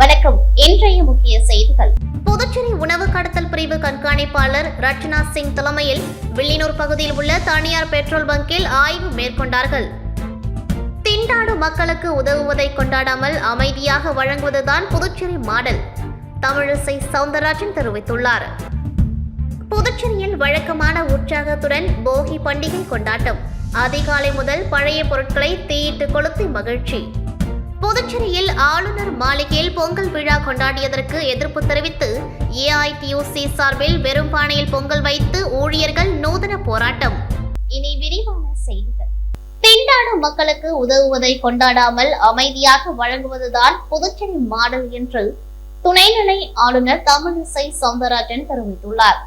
வணக்கம். இன்றைய முக்கிய செய்திகள். புதுச்சேரி உணவு கடத்தல் பிரிவு கண்காணிப்பாளர் ரட்சனா சிங் தலைமையில் வில்லியனூர் பகுதியில் உள்ள தனியார் பெட்ரோல் பங்கில் ஆய்வு மேற்கொண்டார்கள். திண்டாடு மக்களுக்கு உதவுவதை கொண்டாடாமல் அமைதியாக வழங்குவதுதான் புதுச்சேரி மாடல் தமிழிசை சவுந்தரராஜன் தெரிவித்துள்ளார். புதுச்சேரியில் வழக்கமான உற்சாகத்துடன் போகி பண்டிகை கொண்டாட்டம். அதிகாலை முதல் பழைய பொருட்களை தீயிட்டு கொளுத்தி மகிழ்ச்சி. புதுச்சேரியில் ஆளுநர் மாளிகையில் பொங்கல் விழா கொண்டாடியதற்கு எதிர்ப்பு தெரிவித்து ஏஐடியூசி சார்பில் வெறும் பானையில் பொங்கல் வைத்து ஊழியர்கள் நூதன போராட்டம். இனி விரிவான செய்திகள். திண்டாடு மக்களுக்கு உதவுவதை கொண்டாடாமல் அமைதியாக வழங்குவதுதான் புதுச்சேரி மாடல் என்று துணைநிலை ஆளுநர் தமிழிசை சவுந்தரராஜன் தெரிவித்துள்ளார்.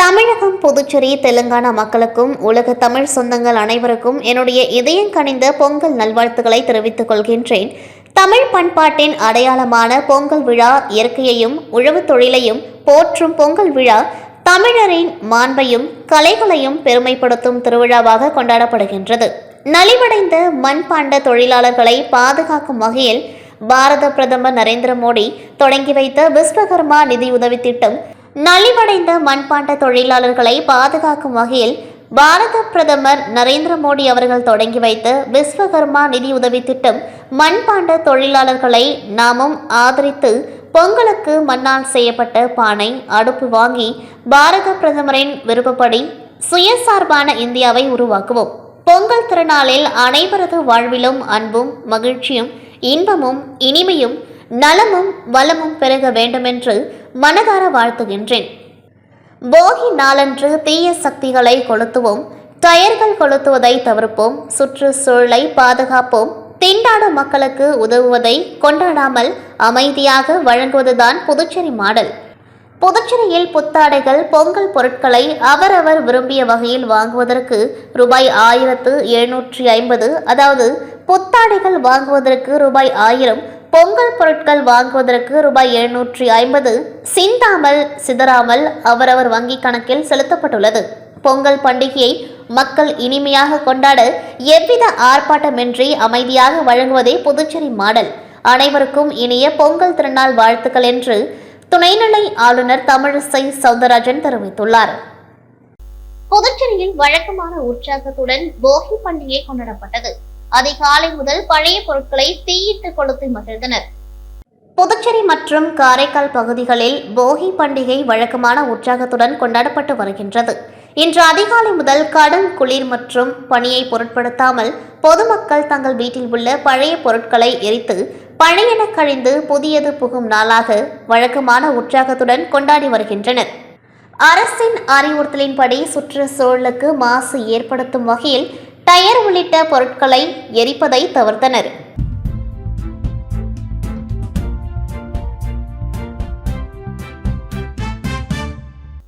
தமிழகம் புதுச்சேரி தெலுங்கானா மக்களுக்கும் உலக தமிழ் சொந்தங்கள் அனைவருக்கும் என்னுடைய இதயம் கனிந்த பொங்கல் நல்வாழ்த்துக்களை தெரிவித்துக் கொள்கின்றேன். தமிழ் பண்பாட்டின் அடையாளமான பொங்கல் விழா இயற்கையையும் உழவுத் தொழிலையும் போற்றும் பொங்கல் விழா தமிழரின் மாண்பையும் கலைகளையும் பெருமைப்படுத்தும் திருவிழாவாக கொண்டாடப்படுகின்றது. நலிவடைந்த மண்பாண்ட தொழிலாளர்களை பாதுகாக்கும் வகையில் பாரத பிரதமர் நரேந்திர மோடி தொடங்கி வைத்த விஸ்வகர்மா நிதியுதவி திட்டம் நலிவடைந்த மண்பாண்ட தொழிலாளர்களை பாதுகாக்கும் வகையில் பாரத பிரதமர் நரேந்திர மோடி அவர்கள் தொடங்கி வைத்த விஸ்வகர்மா நிதியுதவி திட்டம் மண்பாண்ட தொழிலாளர்களை நாமும் ஆதரித்து பொங்கலுக்கு மண்ணால் செய்யப்பட்ட பானை அடுப்பு வாங்கி பாரத பிரதமரின் விருப்பப்படி சுயசார்பான இந்தியாவை உருவாக்குவோம். பொங்கல் திருநாளில் அனைவரது வாழ்விலும் அன்பும் மகிழ்ச்சியும் இன்பமும் இனிமையும் நலமும் வளமும் பெருக வேண்டுமென்று மனதார வாழ்த்துகின்றேன். போகி நாளன்று தீய சக்திகளை கொளுத்துவோம். டயர்கள் கொளுத்துவதை தவிர்ப்போம். சுற்றுச்சூழலை பாதுகாப்போம். திண்டாட மக்களுக்கு உதவுவதை கொண்டாடாமல் அமைதியாக வழங்குவதுதான் புதுச்சேரி மாடல். புதுச்சேரியில் புத்தாடைகள் பொங்கல் பொருட்களை அவரவர் விரும்பிய வகையில் வாங்குவதற்கு ரூபாய் ஆயிரத்து எழுநூற்றி ஐம்பது அதாவது புத்தாடைகள் வாங்குவதற்கு ரூபாய் ஆயிரம் பொங்கல் பொருட்கள் வாங்குவதற்கு ரூபாய் எழுநூற்றி ஐம்பது சிந்தாமல் சிதறாமல் அவரவர் வங்கி கணக்கில் செலுத்தப்பட்டுள்ளது. பொங்கல் பண்டிகையை மக்கள் இனிமையாக கொண்டாட எவ்வித ஆர்ப்பாட்டமின்றி அமைதியாக வழங்குவதே புதுச்சேரி மாடல். அனைவருக்கும் இனிய பொங்கல் திருநாள் வாழ்த்துக்கள் என்று துணைநிலை ஆளுநர் தமிழிசை சவுந்தரராஜன் தெரிவித்துள்ளார். புதுச்சேரியில் வழக்கமான உற்சாகத்துடன் போகி பண்டிகை கொண்டாடப்பட்டது. அதிகாலை முதல் பழைய பொருட்களை தீயிட்டு கொளுத்தி மகிழ்ந்தனர். புதுச்சேரி மற்றும் காரைக்கால் பகுதிகளில் போகி பண்டிகை வழக்கமான உற்சாகத்துடன் கொண்டாடப்பட்டு வருகின்றது. இன்று அதிகாலை முதல் கடும் குளிர் மற்றும் பனியை பொருட்படுத்தாமல் பொதுமக்கள் தங்கள் வீட்டில் உள்ள பழைய பொருட்களை எரித்து பழையன கழிந்து புதியது புகும் நாளாக வழக்கமான உற்சாகத்துடன் கொண்டாடி வருகின்றனர். அரசின் அறிவுறுத்தலின்படி சுற்றுச்சூழலுக்கு மாசு ஏற்படுத்தும் வகையில் டயர் உள்ளிட்ட பொருட்களை எரிப்பதை தவிர்த்தனர்.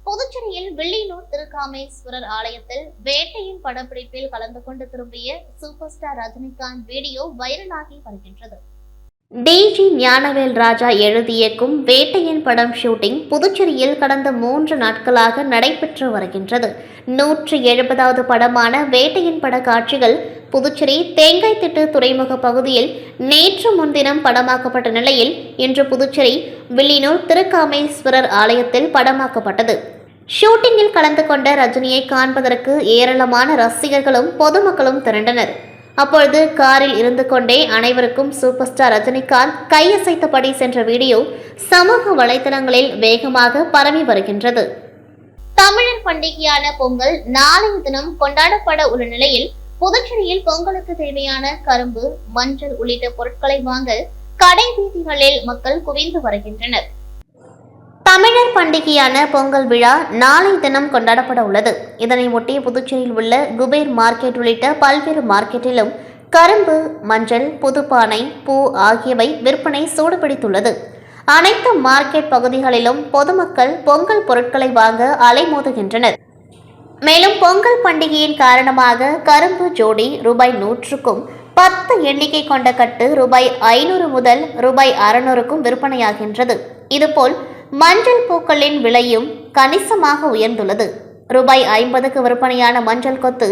புதுச்சேரியில் வில்லியனூர் திருக்காமேஸ்வரர் ஆலயத்தில் வேட்டையின் படப்பிடிப்பில் கலந்து கொண்டு திரும்பிய சூப்பர் ஸ்டார் ரஜினிகாந்த் வீடியோ வைரலாகி வருகின்றது. டிஜி ஞானவேல் ராஜா எழுதியக்கும் வேட்டையின் படம் ஷூட்டிங் புதுச்சேரியில் கடந்த மூன்று நாட்களாக நடைபெற்று வருகின்றது. நூற்றி எழுபதாவது படமான வேட்டையின் பட காட்சிகள் புதுச்சேரி தேங்காய்த்திட்டு துறைமுக பகுதியில் நேற்று முன்தினம் படமாக்கப்பட்ட நிலையில் இன்று புதுச்சேரி வில்லியனூர் திருக்காமேஸ்வரர் ஆலயத்தில் படமாக்கப்பட்டது. ஷூட்டிங்கில் கலந்து கொண்ட ரஜினியை காண்பதற்கு ஏராளமான ரசிகர்களும் பொதுமக்களும் திரண்டனர். அப்பொழுது காரில் இருந்து கொண்டே அனைவருக்கும் சூப்பர் ஸ்டார் ரஜினிகாந்த் கையசைத்தபடி சென்ற வீடியோ சமூக வலைதளங்களில் வேகமாக பரவி வருகின்றது. தமிழர் பண்டிகையான பொங்கல் நாளைய தினம் கொண்டாடப்பட உள்ள நிலையில் புதுச்சேரியில் பொங்கலுக்கு தேவையான கரும்பு மஞ்சள் உள்ளிட்ட பொருட்களை வாங்க கடை வீதிகளில் மக்கள் குவிந்து வருகின்றனர். தமிழர் பண்டிகையான பொங்கல் விழா நாளை தினம் கொண்டாடப்பட உள்ளது. இதனை ஒட்டி புதுச்சேரியில் உள்ள குபேர் மார்க்கெட் உள்ளிட்ட பல்வேறு மார்க்கெட்டிலும் கரும்பு மஞ்சள் புதுப்பானை பூ ஆகியவை விற்பனை சூடுபிடித்துள்ளது. அனைத்து மார்க்கெட் பகுதிகளிலும் பொதுமக்கள் பொங்கல் பொருட்களை வாங்க அலைமோதுகின்றனர். மேலும் பொங்கல் பண்டிகையின் காரணமாக கரும்பு ஜோடி ரூபாய் நூற்றுக்கும் பத்து எண்ணிக்கை கொண்ட கட்டு ரூபாய் ஐநூறு முதல் ரூபாய் அறுநூறுக்கும் விற்பனையாகின்றது. இதுபோல் மஞ்சள் பூக்களின் விலையும் கணிசமாக உயர்ந்துள்ளது. ரூபாய் ஐம்பதுக்கு விற்பனையான மஞ்சள் கொத்து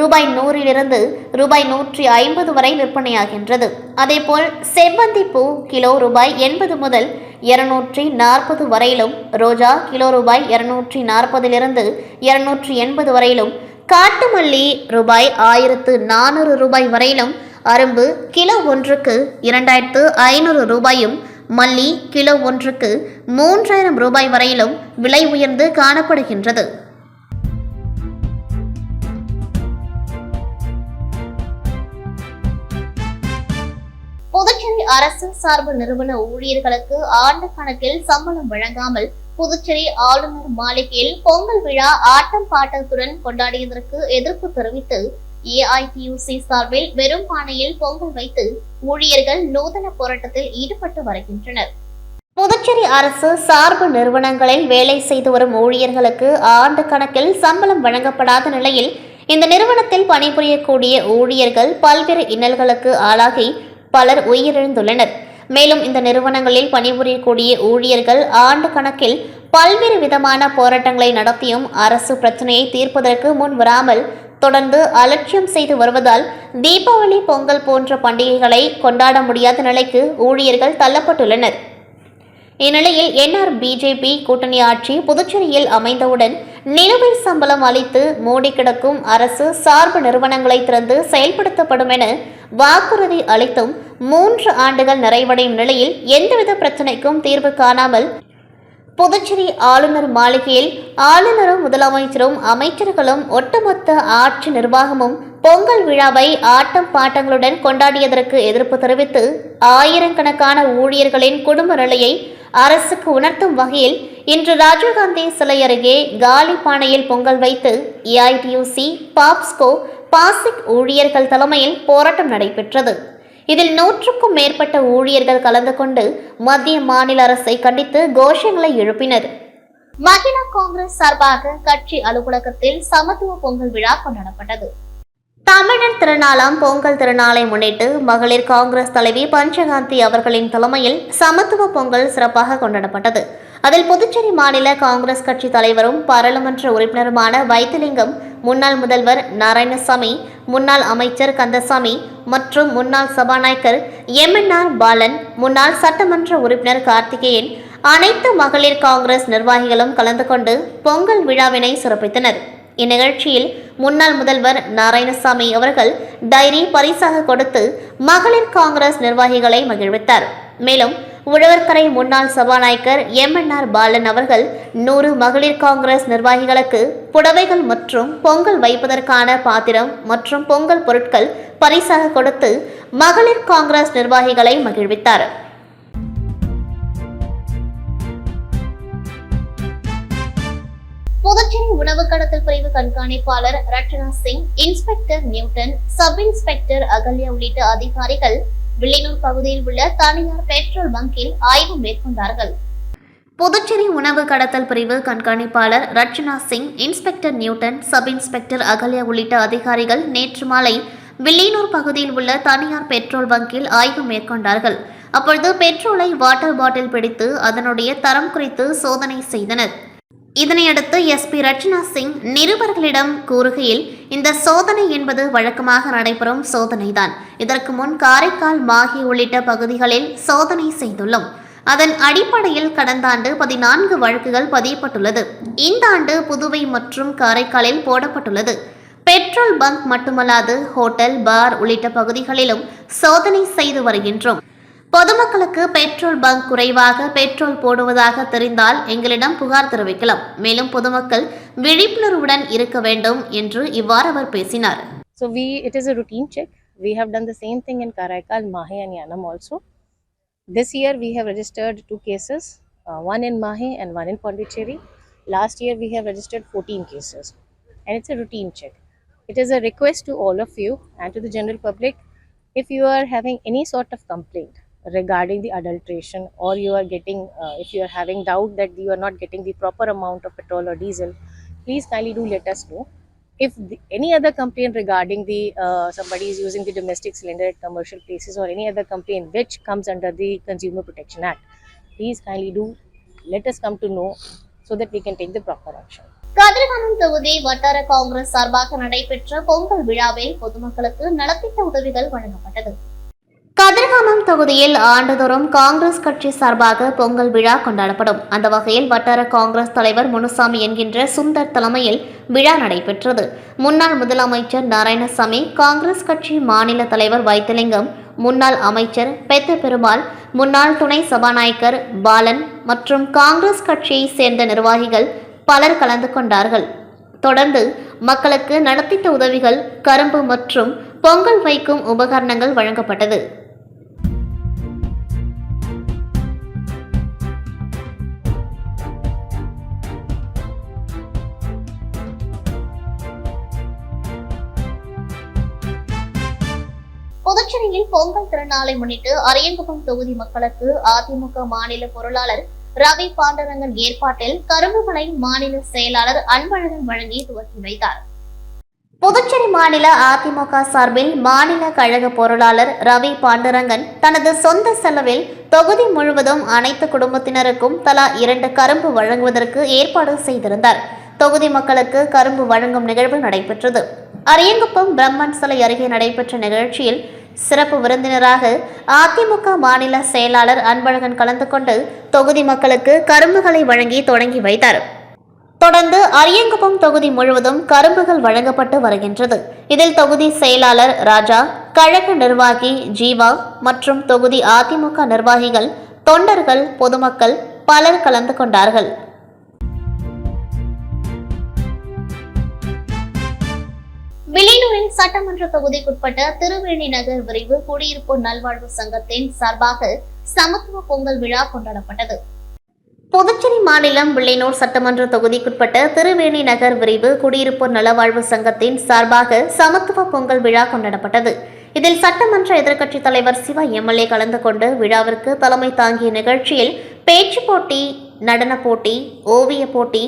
ரூபாய் நூறிலிருந்து ரூபாய் நூற்றி ஐம்பது வரை விற்பனையாகின்றது. அதேபோல் செவ்வந்தி பூ கிலோ ரூபாய் எண்பது முதல் இருநூற்றி நாற்பது வரையிலும் ரோஜா கிலோ ரூபாய் இருநூற்றி நாற்பதிலிருந்து இருநூற்றி எண்பது வரையிலும் காட்டுமல்லி ரூபாய் ஆயிரத்து நானூறு ரூபாய் வரையிலும் அரும்பு கிலோ ஒன்றுக்கு இரண்டாயிரத்து ஐநூறு ரூபாயும் மல்லி கிலோ ஒன்றுக்கு மூன்றாயிரம் ரூபாய் வரையிலும் விலை உயர்ந்து காணப்படுகின்றது. புதுச்சேரி அரசு சார்பு நிறுவன ஊழியர்களுக்கு ஆண்டு கணக்கில் சம்பளம் வழங்காமல் புதுச்சேரி ஆளுநர் மாளிகையில் பொங்கல் விழா ஆட்டம் பாட்டத்துடன் கொண்டாடியதற்கு எதிர்ப்பு தெரிவித்து ஏஐடியூசி சார்பில் வெறும் பானையில் பொங்கல் வைத்து ஊழியர்கள் நூதன போராட்டத்தில் ஈடுபட்டு வருகின்றனர். புதுச்சேரி அரசு சார்பு நிறுவனங்களில் வேலை செய்து வரும் ஊழியர்களுக்கு ஆண்டு கணக்கில் சம்பளம் வழங்கப்படாத நிலையில் இந்த நிறுவனத்தில் பணிபுரியக்கூடிய ஊழியர்கள் பல்வேறு இன்னல்களுக்கு ஆளாகி பலர் உயிரிழந்துள்ளனர். மேலும் இந்த நிறுவனங்களில் பணிபுரியக்கூடிய ஊழியர்கள் ஆண்டு கணக்கில் பல்வேறு விதமான போராட்டங்களை நடத்தியும் அரசு பிரச்சனையை தீர்ப்பதற்கு முன் வராமல் தொடர்ந்து அலட்சியம் செய்து வருவதால் தீபாவளி பொங்கல் போன்ற பண்டிகைகளை கொண்டாட முடியாத நிலைக்கு ஊழியர்கள் தள்ளப்பட்டுள்ளனர். இந்நிலையில் என்ஆர் பிஜேபி கூட்டணி ஆட்சி புதுச்சேரியில் அமைந்தவுடன் நிலுவை சம்பளம் அளித்து மூடி கிடக்கும் அரசு சார்பு நிறுவனங்களை திறந்து செயல்படுத்தப்படும் என வாக்குறுதி அளித்தும் மூன்று ஆண்டுகள் நிறைவடையும் நிலையில் எந்தவித பிரச்சனைக்கும் தீர்வு காணாமல் புதுச்சேரி ஆளுநர் மாளிகையில் ஆளுநரும் முதலமைச்சரும் அமைச்சர்களும் ஒட்டுமொத்த ஆட்சி நிர்வாகமும் பொங்கல் விழாவை ஆட்டம் பாட்டங்களுடன் கொண்டாடியதற்கு எதிர்ப்பு தெரிவித்து ஆயிரக்கணக்கான ஊழியர்களின் குடும்ப நிலையை அரசுக்கு உணர்த்தும் வகையில் இன்று ராஜீவ்காந்தி சிலை அருகே காலி பானையில் பொங்கல் வைத்து ஏஐடியூசி பாப்ஸ்கோ பாசிக் ஊழியர்கள் தலைமையில் போராட்டம் நடைபெற்றது. இதில் நூற்றுக்கும் மேற்பட்ட ஊழியர்கள் கலந்து கொண்டு மத்திய மாநில அரசை கண்டித்து கோஷங்களை எழுப்பினர். மகிழா காங்கிரஸ் சார்பாக கட்சி அலுவலகத்தில் சமத்துவ பொங்கல் விழா கொண்டாடப்பட்டது. தமிழர் திருநாளாம் பொங்கல் திருநாளை முன்னிட்டு மகளிர் காங்கிரஸ் தலைவி பஞ்சகாந்தி அவர்களின் தலைமையில் சமத்துவ பொங்கல் சிறப்பாக கொண்டாடப்பட்டது. அதில் புதுச்சேரி மாநில காங்கிரஸ் கட்சி தலைவரும் பாராளுமன்ற உறுப்பினருமான வைத்திலிங்கம் முன்னாள் முதல்வர் நாராயணசாமி முன்னாள் அமைச்சர் கந்தசாமி மற்றும் முன்னாள் சபாநாயகர் எம்என்ஆர் பாலன் முன்னாள் சட்டமன்ற உறுப்பினர் கார்த்திகேயன் அனைத்து மகளிர் காங்கிரஸ் நிர்வாகிகளும் கலந்து கொண்டு பொங்கல் விழாவினை சிறப்பித்தனர். இந்நிகழ்ச்சியில் முன்னாள் முதல்வர் நாராயணசாமி அவர்கள் டைரி பரிசாக கொடுத்து மகளிர் காங்கிரஸ் நிர்வாகிகளை மகிழ்வித்தார். மேலும் உழவர்கரை முன்னாள் சபாநாயகர் எம்என்ஆர் பாலன் அவர்கள் நூறு மகளிர் காங்கிரஸ் நிர்வாகிகளுக்கு புடவைகள் மற்றும் பொங்கல் வைப்பதற்கான பாத்திரம் மற்றும் பொங்கல் பொருட்கள் பரிசாக கொடுத்து மகளிர் காங்கிரஸ் நிர்வாகிகளை மகிழ்வித்தார். புதுச்சேரி உணவு கடத்தல் பிரிவு கண்காணிப்பாளர் Rachana Singh inspector Newton sub inspector Ahalya உள்ளிட்ட அதிகாரிகள் வில்லியனூர் பகுதியில் உள்ள தனியார் பெட்ரோல் பங்கில் ஆய்வு மேற்கொண்டார்கள். புதுச்சேரி உணவு கடத்தல் பிரிவு கண்காணிப்பாளர் Rachana Singh inspector Newton sub inspector Ahalya உள்ளிட்ட அதிகாரிகள் நேற்று மாலை வில்லியனூர் பகுதியில் உள்ள தனியார் பெட்ரோல் பங்கில் ஆய்வு மேற்கொண்டார்கள். அப்பொழுது பெட்ரோலை வாட்டர் பாட்டில் பிடித்து அதனுடைய தரம் குறித்து சோதனை செய்தனர். இதனையடுத்து எஸ்பி ரச்சனா சிங் நிருபர்களிடம் கூறுகையில் இந்த சோதனை என்பது வழக்கமாக நடைபெறும் சோதனைதான். இதற்கு முன் காரைக்கால் மாஹி உள்ளிட்ட பகுதிகளில் சோதனை செய்துள்ளோம். அதன் அடிப்படையில் கடந்த ஆண்டு பதினான்கு வழக்குகள் பதியப்பட்டுள்ளது. இந்த ஆண்டு புதுவை மற்றும் காரைக்காலில் போடப்பட்டுள்ளது. பெட்ரோல் பங்க் மட்டுமல்லாது ஹோட்டல் பார் உள்ளிட்ட பகுதிகளிலும் சோதனை செய்து வருகின்றோம். பொதுமக்களுக்கு பெட்ரோல் பங்க் குறைவாக பெட்ரோல் போடுவதாக தெரிந்தால் எங்களிடம் புகார் தெரிவிக்கலாம் மேலும் பொதுமக்கள் விழிப்புணர்வுடன் இருக்க வேண்டும் என்று இவ்வாறு அவர் பேசினார் So we, it is a routine check. We have done the same thing in Karaikal, Mahe and Yanam also. This year we have registered two cases, uh, one in Mahe and one in Pondicherry. Last year we have registered 14 cases and it's a routine check. It is a request to all of you and to the general public if you are having any sort of complaint regarding the adulteration or you are getting, uh, if you are having doubt that you are not getting the proper amount of petrol or diesel, please kindly do let us know if the, any other complaint regarding the uh, somebody is using the domestic cylinder at commercial places or any other complaint which comes under the consumer protection act please kindly do let us come to know so that we can take the proper action Kathirkamam தொகுதி வட்டார காங்கிரஸ் சார்பாக நடைபெற்ற பொங்கல் விழாவில் பொதுமக்களுக்கு நலத்திட்ட உதவிகள் வழங்கப்பட்டது கதிர்காமம் தொகுதியில் ஆண்டுதோறும் காங்கிரஸ் கட்சி சார்பாக பொங்கல் விழா கொண்டாடப்படும். அந்த வகையில் வட்டார காங்கிரஸ் தலைவர் முனுசாமி என்கின்ற சுந்தர் தலைமையில் விழா நடைபெற்றது. முன்னாள் முதலமைச்சர் நாராயணசாமி காங்கிரஸ் கட்சி மாநில தலைவர் வைத்திலிங்கம் முன்னாள் அமைச்சர் பெத்த பெருமாள் முன்னாள் துணை சபாநாயகர் பாலன் மற்றும் காங்கிரஸ் கட்சியை சேர்ந்த நிர்வாகிகள் பலர் கலந்து கொண்டார்கள். தொடர்ந்து மக்களுக்கு நடத்தித்த உதவிகள் கரும்பு மற்றும் பொங்கல் வைக்கும் உபகரணங்கள் வழங்கப்பட்டது. புதுச்சேரியில் பொங்கல் திருநாளை முன்னிட்டு அரியங்குப்பம் தொகுதி மக்களுக்கு அதிமுக மாநில பொருளாளர் ரவி பாண்டரங்கன் ஏற்பாட்டில் கரும்புகளை மாநில செயலாளர் அன்பழகன் வழங்கி துவக்கி வைத்தார். புதுச்சேரி மாநில அதிமுக சார்பில் மாநில கழக பொருளாளர் ரவி பாண்டுரங்கன் தனது சொந்த செலவில் தொகுதி முழுவதும் அனைத்து குடும்பத்தினருக்கும் தலா இரண்டு கரும்பு வழங்குவதற்கு ஏற்பாடு செய்திருந்தார். தொகுதி மக்களுக்கு கரும்பு வழங்கும் நிகழ்வு நடைபெற்றது. அரியங்குப்பம் பிரம்மன் சிலை அருகே நடைபெற்ற நிகழ்ச்சியில் சிறப்பு விருந்தினராக அதிமுக மாநில செயலாளர் அன்பழகன் கலந்து கொண்டு தொகுதி மக்களுக்கு கரும்புகளை வழங்கி தொடங்கி வைத்தார். தொடர்ந்து அரியங்குப்பம் தொகுதி முழுவதும் கரும்புகள் வழங்கப்பட்டு வருகின்றது. இதில் தொகுதி செயலாளர் ராஜா கழக நிர்வாகி ஜீவா மற்றும் தொகுதி அதிமுக நிர்வாகிகள் தொண்டர்கள் பொதுமக்கள் பலர் கலந்து கொண்டார்கள். வில்லியனூரில் சட்டமன்ற தொகுதிக்குட்பட்ட திருவேணி நகர் விரைவு குடியிருப்பு நல்வாழ்வு சங்கத்தின் சார்பாக சமத்துவ பொங்கல் விழா கொண்டாடப்பட்டது. புதுச்சேரி மாநிலம் வில்லியனூர் சட்டமன்ற தொகுதிக்குட்பட்ட திருவேணி நகர் விரைவு குடியிருப்பு நலவாழ்வு சங்கத்தின் சார்பாக சமத்துவ பொங்கல் விழா கொண்டாடப்பட்டது. இதில் சட்டமன்ற எதிர்க்கட்சித் தலைவர் சிவா எம்எல்ஏ கலந்து கொண்டு விழாவிற்கு தலைமை தாங்கிய நிகழ்ச்சியில் பேச்சு போட்டி நடனப் போட்டி ஓவியப் போட்டி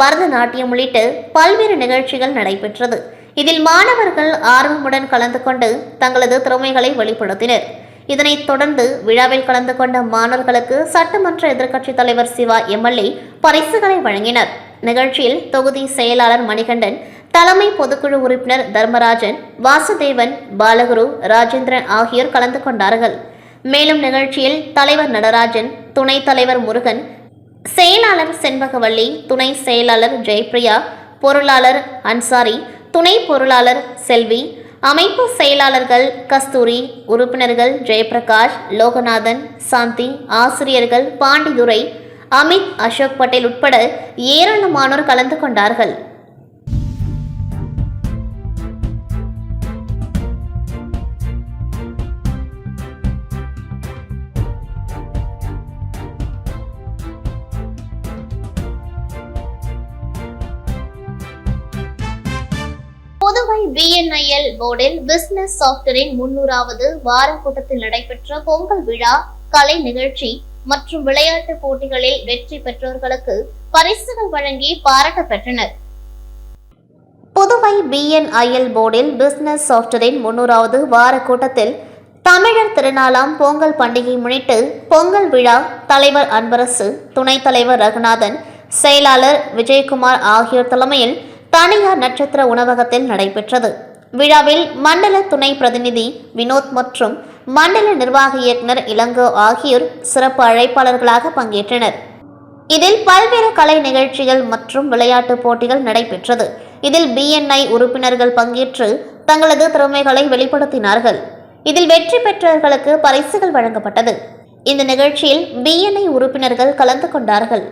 பரதநாட்டியம் உள்ளிட்ட பல்வேறு நிகழ்ச்சிகள் நடைபெற்றது. இதில் மாணவர்கள் ஆர்வமுடன் கலந்து கொண்டு தங்களது திறமைகளை வெளிப்படுத்தினர். இதனைத் தொடர்ந்து விழாவில் கலந்து கொண்ட மாணவர்களுக்கு சட்டமன்ற எதிர்க்கட்சித் தலைவர் சிவா எம்எல்ஏ பரிசுகளை வழங்கினர். நிகழ்ச்சியில் தொகுதி செயலாளர் மணிகண்டன் தலைமை பொதுக்குழு உறுப்பினர் தர்மராஜன் வாசுதேவன் பாலகுரு ராஜேந்திரன் ஆகியோர் கலந்து கொண்டார்கள். மேலும் நிகழ்ச்சியில் தலைவர் நடராஜன் துணைத் தலைவர் முருகன் செயலாளர் செண்பகவல்லி துணை செயலாளர் ஜெயப்பிரியா பொருளாளர் அன்சாரி துணை பொருளாளர் செல்வி அமைப்பு செயலாளர்கள் கஸ்தூரி உறுப்பினர்கள் ஜெயபிரகாஷ் லோகநாதன் சாந்தி ஆசிரியர்கள் பாண்டிதுரை அமித் அசோக் பட்டேல் உட்பட ஏராளமானோர் கலந்து கொண்டார்கள். பிஎன்ஐஎல் போர்டில் பிசினஸ் சாப்ட்வேரின் முன்னூறாவது வார கூட்டத்தில் நடைபெற்ற பொங்கல் விழா கலை நிகழ்ச்சி மற்றும் விளையாட்டு போட்டிகளில் வெற்றி பெற்றோர்களுக்கு பரிசுகள் வழங்கி பாராட்ட பெற்றனர். புதுவை பிஎன்ஐஎல் போர்டில் பிசினஸ் சாப்ட்வேரின் முன்னூறாவது வார கூட்டத்தில் தமிழர் திருநாளாம் பொங்கல் பண்டிகை முன்னிட்டு பொங்கல் விழா தலைவர் அன்பரசு துணைத் தலைவர் ரகுநாதன் செயலாளர் விஜயகுமார் ஆகியோர் தலைமையில் தனியார் நட்சத்திர உணவகத்தில் நடைபெற்றது. விழாவில் மண்டல துணை பிரதிநிதி வினோத் மற்றும் மண்டல நிர்வாக இயக்குனர் இளங்கோ ஆகியோர் சிறப்பு அழைப்பாளர்களாக பங்கேற்றனர். இதில் பல்வேறு கலை நிகழ்ச்சிகள் மற்றும் விளையாட்டு போட்டிகள் நடைபெற்றது. இதில் பிஎன்ஐ உறுப்பினர்கள் பங்கேற்று தங்களது திறமைகளை வெளிப்படுத்தினார்கள். இதில் வெற்றி பெற்றவர்களுக்கு பரிசுகள் வழங்கப்பட்டது. இந்த நிகழ்ச்சியில் பிஎன்ஐ உறுப்பினர்கள் கலந்து கொண்டார்கள்.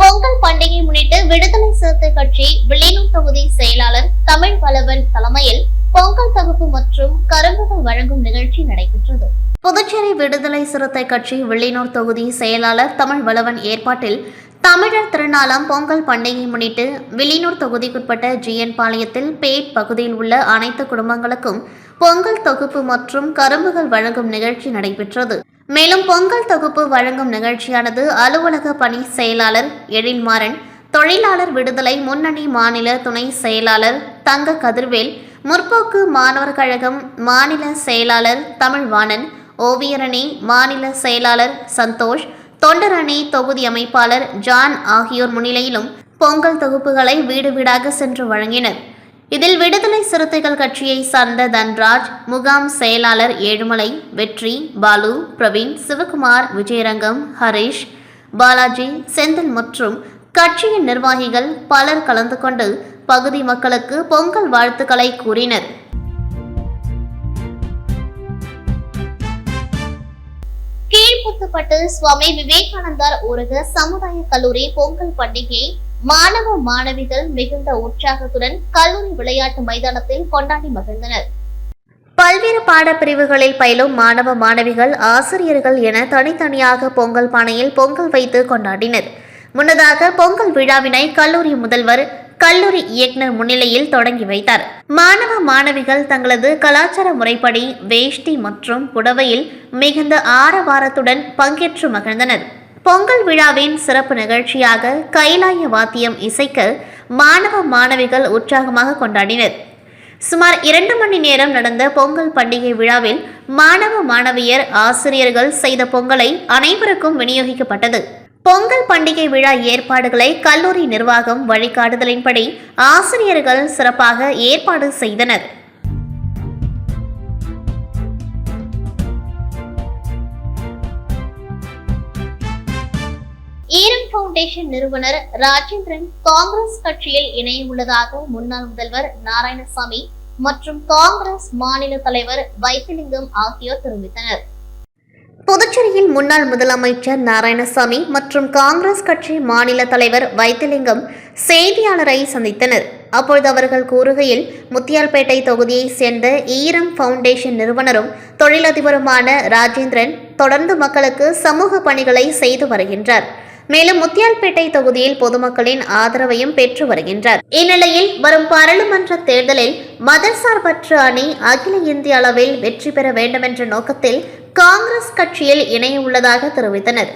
பொங்கல் பண்டிகை முன்னிட்டு விடுதலை சிறுத்தை கட்சி வில்லியனூர் தொகுதி செயலாளர் தமிழ் வளவன் தலைமையில் பொங்கல் தொகுப்பு மற்றும் கரும்புகள் வழங்கும் நிகழ்ச்சி நடைபெற்றது. புதுச்சேரி விடுதலை சிறுத்தை கட்சி வில்லியனூர் தொகுதி செயலாளர் தமிழ் வளவன் ஏற்பாட்டில் தமிழர் திருநாளாம் பொங்கல் பண்டிகை முன்னிட்டு வில்லியனூர் தொகுதிக்குட்பட்ட ஜிஎன் பாளையத்தில் பேட் பகுதியில் உள்ள அனைத்து குடும்பங்களுக்கும் பொங்கல் தொகுப்பு மற்றும் கரும்புகள் வழங்கும் நிகழ்ச்சி நடைபெற்றது. மேலும் பொங்கல் தொகுப்பு வழங்கும் நிகழ்ச்சியானது அலுவலக பணி செயலாளர் எழில்மாறன் தொழிலாளர் விடுதலை முன்னணி மாநில துணை செயலாளர் தங்க கதிர்வேல் முற்போக்கு மாணவர் கழகம் மாநில செயலாளர் தமிழ்வாணன் ஓவியரணி மாநில செயலாளர் சந்தோஷ் தொண்டரணி தொகுதி அமைப்பாளர் ஜான் ஆகியோர் முன்னிலையிலும் பொங்கல் தொகுப்புகளை வீடு வீடாக சென்று வழங்கினர். இதில் விடுதலை சிறுத்தைகள் கட்சியை சார்ந்த தன்ராஜ் முகாம் செயலாளர் ஏழுமலை வெற்றி பாலு பிரவீன் சிவகுமார் விஜயரங்கம் ஹரிஷ் பாலாஜி செந்தில் மற்றும் கட்சியின் நிர்வாகிகள் பலர் கலந்து கொண்டு பகுதி மக்களுக்கு பொங்கல் வாழ்த்துக்களை கூறினர். கீழ்புத்துப்பட்டு சுவாமி விவேகானந்தர் ஊரக சமுதாய கல்லூரி பொங்கல் பண்டிகையை மாணவ மாணவிகள் மிகுந்த உற்சாகத்துடன் கல்லூரி விளையாட்டு மைதானத்தில் கொண்டாடி மகிழ்ந்தனர். பல்வேறு பாடப்பிரிவுகளில் பயிலும் மாணவ மாணவிகள் ஆசிரியர்கள் என தனித்தனியாக பொங்கல் பானையில் பொங்கல் வைத்து கொண்டாடினர். முன்னதாக பொங்கல் விழாவினை கல்லூரி முதல்வர் கல்லூரி இயக்குனர் முன்னிலையில் தொடங்கி வைத்தார். மாணவ மாணவிகள் தங்களது கலாச்சார முறைப்படி வேஷ்டி மற்றும் புடவையில் மிகுந்த ஆரவாரத்துடன் பங்கேற்று மகிழ்ந்தனர். பொங்கல் விழாவின் சிறப்பு நிகழ்ச்சியாக கைலாய வாத்தியம் இசைக்க மாணவ மாணவிகள் உற்சாகமாக கொண்டாடினர். சுமார் இரண்டு மணி நேரம் நடந்த பொங்கல் பண்டிகை விழாவில் மாணவ மாணவியர் ஆசிரியர்கள் செய்த பொங்கலை அனைவருக்கும் விநியோகிக்கப்பட்டது. பொங்கல் பண்டிகை விழா ஏற்பாடுகளை கல்லூரி நிர்வாகம் வழிகாட்டுதலின்படி ஆசிரியர்கள் சிறப்பாக ஏற்பாடு செய்தனர். ஈரம் ஃபவுண்டேஷன் நிறுவனர் ராஜேந்திரன் காங்கிரஸ் கட்சியில் இணைய உள்ளதாக முன்னாள் முதல்வர் நாராயணசாமி மற்றும் காங்கிரஸ் மாநில தலைவர் வைத்திலிங்கம் ஆகியோர் தெரிவித்தனர். புதுச்சேரியில் முன்னாள் முதலமைச்சர் நாராயணசாமி மற்றும் காங்கிரஸ் கட்சி மாநில தலைவர் வைத்திலிங்கம் செய்தியாளரை சந்தித்தனர். அப்பொழுது அவர்கள் கூறுகையில் முத்தியால்பேட்டை தொகுதியைச் சேர்ந்த ஈரம் ஃபவுண்டேஷன் நிறுவனரும் தொழிலதிபருமான ராஜேந்திரன் தொடர்ந்து மக்களுக்கு சமூக பணிகளை செய்து வருகின்றார். மேலும் முத்தியால்பேட்டை தொகுதியில் பொதுமக்களின் ஆதரவையும் பெற்று வருகின்றார். இந்நிலையில் வரும் பாராளுமன்ற தேர்தலில் மதசார்பற்ற அணி அகில இந்திய அளவில் வெற்றி பெற வேண்டுமென்ற நோக்கத்தில் காங்கிரஸ் கட்சியில் இணைய உள்ளதாக தெரிவித்தனர்.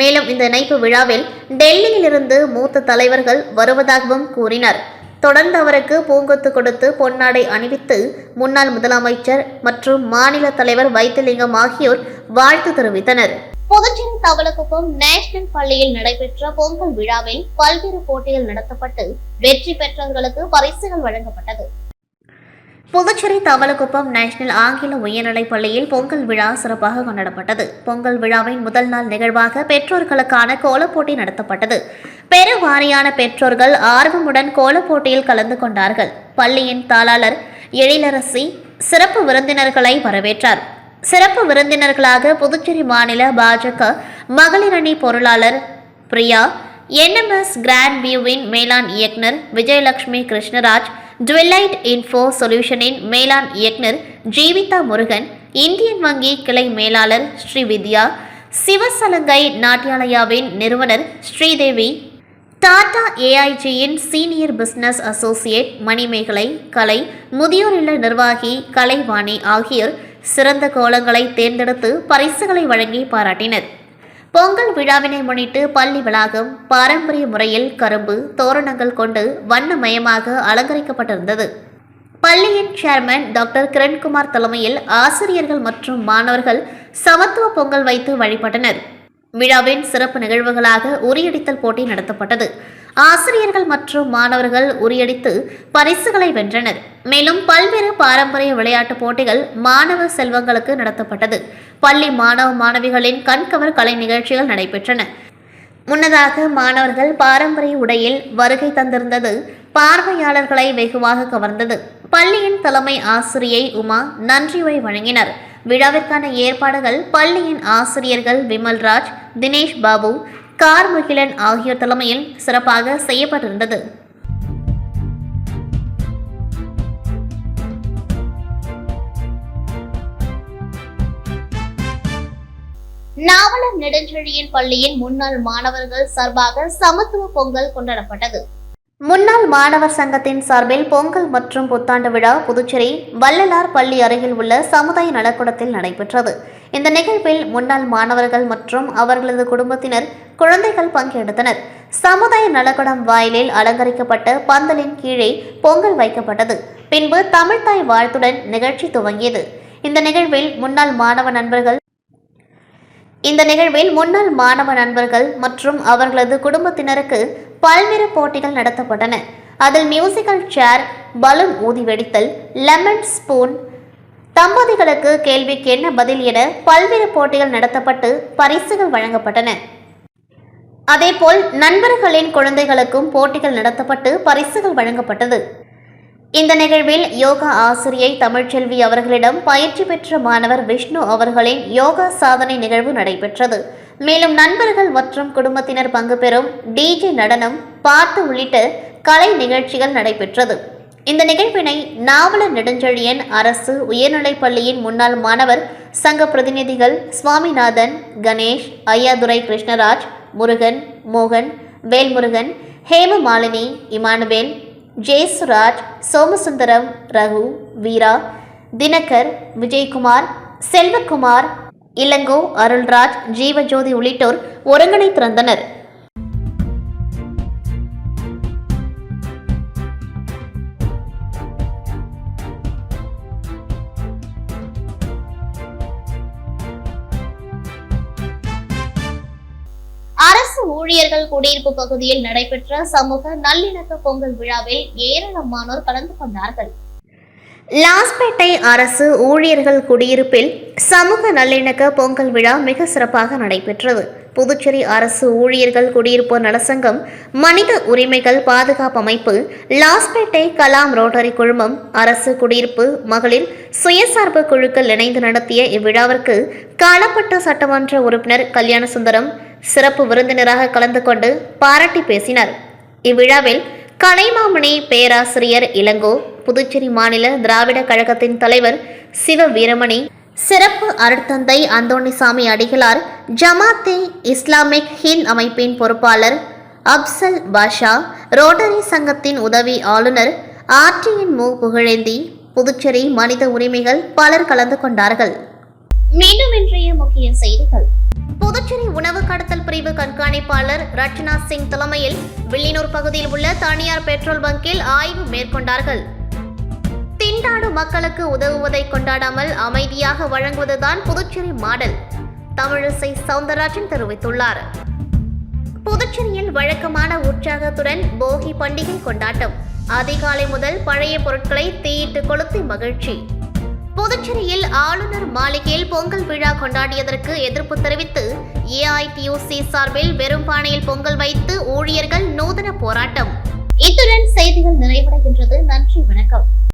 மேலும் இந்த இணைப்பு விழாவில் டெல்லியிலிருந்து மூத்த தலைவர்கள் வருவதாகவும் கூறினர். தொடர்ந்து அவருக்கு பூங்கொத்து கொடுத்து பொன்னாடை அணிவித்து முன்னாள் முதலமைச்சர் மற்றும் மாநில தலைவர் வைத்திலிங்கம் ஆகியோர் வாழ்த்து தெரிவித்தனர். புதுச்சேரி தவளக்குப்பம் நேஷனல் பள்ளியில் நடைபெற்ற பொங்கல் விழாவில் பல்வேறு போட்டிகள் நடத்தப்பட்டு வெற்றி பெற்றவர்களுக்கு பரிசுகள் வழங்கப்பட்டது. புதுச்சேரி தவளக்குப்பம் நேஷனல் ஆங்கில உயர்நிலைப் பள்ளியில் பொங்கல் விழா சிறப்பாக கொண்டாடப்பட்டது. பொங்கல் விழாவின் முதல் நாள் நிகழ்வாக பெற்றோர்களுக்கான கோலப்போட்டி நடத்தப்பட்டது. பெருவாரியான பெற்றோர்கள் ஆர்வமுடன் கோலப் போட்டியில் கலந்து கொண்டார்கள். பள்ளியின் தாளாளர் எழிலரசி சிறப்பு விருந்தினர்களை வரவேற்றார். சிறப்பு விருந்தினர்களாக புதுச்சேரி மாநில பாஜக மகளிர் அணி பொருளாளர் பிரியா என்எம்எஸ் கிராண்ட் வியூவின் மேலாண் இயக்குனர் விஜயலட்சுமி கிருஷ்ணராஜ் டுவெல்லைட் இன்ஃபோ சொல்யூஷனின் மேலாண் இயக்குனர் ஜீவிதா முருகன் இந்தியன் வங்கி கிளை மேலாளர் ஸ்ரீவித்யா சிவசலங்கை நாட்டியாலயாவின் நிறுவனர் ஸ்ரீதேவி டாடா ஏஐஜியின் சீனியர் பிசினஸ் அசோசியேட் மணிமேகலை கலை முதியோர் இல்ல நிர்வாகி கலைவாணி ஆகியோர் சிறந்த கோலங்களை தேர்ந்தெடுத்து பரிசுகளை வழங்கி பாராட்டினர். பொங்கல் விழாவினை முன்னிட்டு பள்ளி வளாகம் பாரம்பரிய முறையில் கரும்பு தோரணங்கள் கொண்டு வண்ணமயமாக அலங்கரிக்கப்பட்டிருந்தது. பள்ளியின் சேர்மன் டாக்டர் கிரண்குமார் தலைமையில் ஆசிரியர்கள் மற்றும் மாணவர்கள் சமத்துவ பொங்கல் வைத்து வழிபட்டனர். விழாவின் சிறப்பு நிகழ்வுகளாக உரியடித்தல் போட்டி நடத்தப்பட்டது. ஆசிரியர்கள் மற்றும் மாணவர்கள் உரியடித்து பரிசுகளை வென்றனர். மேலும் பல்வேறு பாரம்பரிய விளையாட்டுப் போட்டிகள் மாணவ செல்வங்களுக்கு நடத்தப்பட்டது. பள்ளி மாணவ மாணவிகளின் கண்கவர் கலை நிகழ்ச்சிகள் நடைபெற்றன. முன்னதாக மாணவர்கள் பாரம்பரிய உடையில் வருகை தந்திருந்தது பார்வையாளர்களை வெகுவாக கவர்ந்தது. பள்ளியின் தலைமை ஆசிரியை உமா நன்றியுரை வழங்கினர். விழாவிற்கான ஏற்பாடுகள் பள்ளியின் ஆசிரியர்கள் விமல்ராஜ் தினேஷ் பாபு கார்முகிலன் ஆகியோர் தலைமையில் சிறப்பாக செய்யப்பட்டிருந்தது. நாவலர் நெடுஞ்செழியின் பள்ளியின் முன்னாள் மாணவர்கள் சார்பாக சமத்துவ பொங்கல் கொண்டாடப்பட்டது. முன்னாள் மாணவர் சங்கத்தின் சார்பில் பொங்கல் மற்றும் புத்தாண்டு விழா புதுச்சேரி வள்ளலார் பள்ளி அருகில் உள்ள சமுதாய நலக்கூடத்தில் நடைபெற்றது. இந்த நிகழ்வில் முன்னாள் மாணவர்கள் மற்றும் அவர்களது குடும்பத்தினர் குழந்தைகள் பங்கெடுத்தனர். சமுதாய நலக்கூடம் வாயிலில் அலங்கரிக்கப்பட்ட பந்தலின் கீழே பொங்கல் வைக்கப்பட்டது. பின்பு தமிழ்தாய் வாழ்த்துடன் நிகழ்ச்சி துவங்கியது. இந்த நிகழ்வில் முன்னாள் மாணவ நண்பர்கள் இந்த நிகழ்வில் முன்னாள் மாணவ நண்பர்கள் மற்றும் அவர்களது குடும்பத்தினருக்கு பல்வேறு போட்டிகள் நடத்தப்பட்டன. அதில் மியூசிக்கல் சேர் பலூன் ஊதி வெடித்தல் லெமன் ஸ்பூன் தம்பதிகளுக்கு கேள்விக்கு என்ன பதில் என பல்வேறு போட்டிகள் நடத்தப்பட்டு பரிசுகள் வழங்கப்பட்டன. அதேபோல் நண்பர்களின் குழந்தைகளுக்கும் போட்டிகள் நடத்தப்பட்டு பரிசுகள் வழங்கப்பட்டது. இந்த நிகழ்வில் யோகா ஆசிரியை தமிழ்ச்செல்வி அவர்களிடம் பயிற்சி பெற்ற மாணவர் விஷ்ணு அவர்களின் யோகா சாதனை நிகழ்வு நடைபெற்றது. மேலும் நண்பர்கள் மற்றும் குடும்பத்தினர் பங்கு பெறும் டிஜே நடனம் பாட்டு உள்ளிட்ட கலை நிகழ்ச்சிகள் நடைபெற்றது. இந்த நிகழ்வினை நாவலர் நெடுஞ்செழியன் அரசு உயர்நிலைப் பள்ளியின் முன்னாள் மாணவர் சங்க பிரதிநிதிகள் சுவாமிநாதன் கணேஷ் ஐயாதுரை கிருஷ்ணராஜ் முருகன் மோகன் வேல்முருகன் ஹேமமாலினி இமானுவேல் ஜேசுராஜ் சோமசுந்தரம் ரகு வீரா தினகர் விஜயகுமார் செல்வகுமார் இளங்கோ அருள்ராஜ் ஜீவஜோதி உள்ளிட்டோர் ஒருங்கிணைத்திருந்தனர் அரசு ஊழியர்கள் குடியிருப்பு பகுதியில் நடைபெற்ற சமூக நல்லிணக்க பொங்கல் விழாவில் ஏராளமானோர் கலந்து கொண்டார்கள். லாஸ்பேட்டை அரசு ஊழியர்கள் குடியிருப்பில் சமூக நல்லிணக்க பொங்கல் விழா மிக சிறப்பாக நடைபெற்றது. புதுச்சேரி அரசு ஊழியர்கள் குடியிருப்பு நலசங்கம் மனித உரிமைகள் பாதுகாப்பு அமைப்பு லாஸ்பேட்டை கலாம் ரோட்டரி குழுமம் அரசு குடியிருப்பு மகளிர் சுயசார்பு குழுக்கள் இணைந்து நடத்திய இவ்விழாவிற்கு காலப்பட்டு சட்டமன்ற உறுப்பினர் கல்யாணசுந்தரம் சிறப்பு விருந்தினராக கலந்து கொண்டு பாராட்டி பேசினார். இவ்விழாவில் கலைமாமணி பேராசிரியர் இளங்கோ புதுச்சேரி மாநில திராவிட கழகத்தின் தலைவர் சிவ வீரமணி சிறப்பு அருட்தந்தை அந்தோணிசாமி அடிகளார் ஜமாத்தே இஸ்லாமிக் ஹிந்த் அமைப்பின் பொறுப்பாளர் அப்சல் பாஷா ரோட்டரி சங்கத்தின் உதவி ஆளுநர் ஆர்டிஎன் மு. புகழேந்தி புதுச்சேரி மனித உரிமைகள் பலர் கலந்து கொண்டார்கள். மீண்டும் இன்றைய முக்கிய செய்திகள். புதுச்சேரி உணவு கடத்தல் பிரிவு கண்காணிப்பாளர் ரச்சனா சிங் தலைமையில் வில்லியனூர் பகுதியில் உள்ள தனியார் பெட்ரோல் பங்கில் ஆய்வு மேற்கொண்டார்கள். திண்டாடு மக்களுக்கு உதவுவதை கொண்டாடாமல் அமைதியாக வழங்குவதுதான் புதுச்சேரி மாடல் தமிழிசை சவுந்தரராஜன் தெரிவித்துள்ளார். புதுச்சேரியில் வழக்கமான உற்சாகத்துடன் போகி பண்டிகை கொண்டாட்டம் அதிகாலை முதல் பழைய பொருட்களை தீயிட்டு கொளுத்தி மகிழ்ச்சி. புதுச்சேரியில் ஆளுநர் மாளிகையில் பொங்கல் விழா கொண்டாடியதற்கு எதிர்ப்பு தெரிவித்து ஏஐடியூசி சார்பில் வெறும் பானையில் பொங்கல் வைத்து ஊழியர்கள் நூதன போராட்டம். இத்துடன் செய்திகள் நிறைவடைகின்றது. நன்றி வணக்கம்.